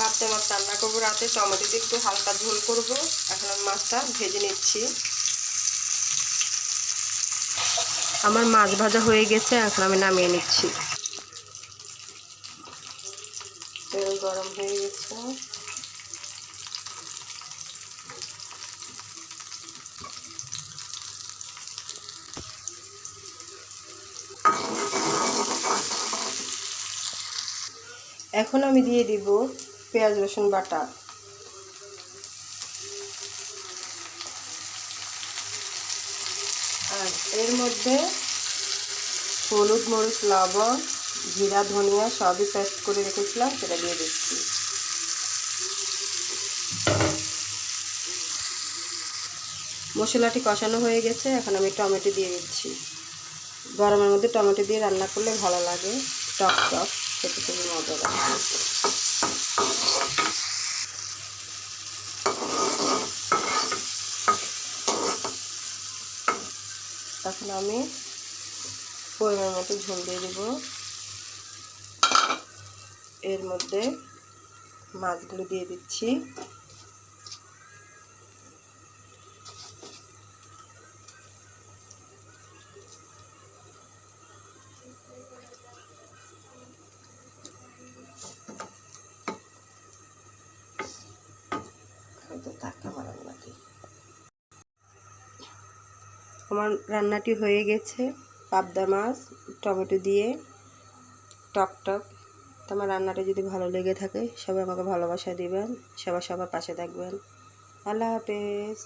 পাবদা মাছ রান্না করব রাতে টমেটো দিয়ে একটু হালকা ঝোল করব। এখন আমি মাছটা ভেজে নিচ্ছি। আমার মাছ ভাজা হয়ে গেছে, এখন আমি নামিয়ে নিচ্ছি। তেল গরম হয়ে গেছে। এখন আমি দিয়ে দিব পেঁয়াজ, রসুন বাটা। আর এর মধ্যে হলুদ মরিচ, লবণ, জিরা, ধনিয়া সবই পেস্ট করে রেখেছিলাম, সেটা দিয়ে দিচ্ছি। মশলাটি কষানো হয়ে গেছে, এখন আমি টমেটো দিয়ে দিচ্ছি। গরমের মধ্যে টমেটো দিয়ে রান্না করলে ভালো লাগে, টক টক। খেতে খুবই মজা এখন আমি পরিমাণ মতো ঝোল দিয়ে দেব। এর মধ্যে মাছগুলো দিয়ে দিচ্ছি। হয়তো ধাক্কা আমার রান্নাটি আমার রান্নাটি হয়ে গেছে। পাবদা মাছ, টমেটো দিয়ে টক টক। তো আমার রান্নাটা যদি ভালো লেগে থাকে, সবাই আমাকে ভালোবাসা দিবেন, সবাই সবার পাশে থাকবেন। আল্লাহ হাফেজ।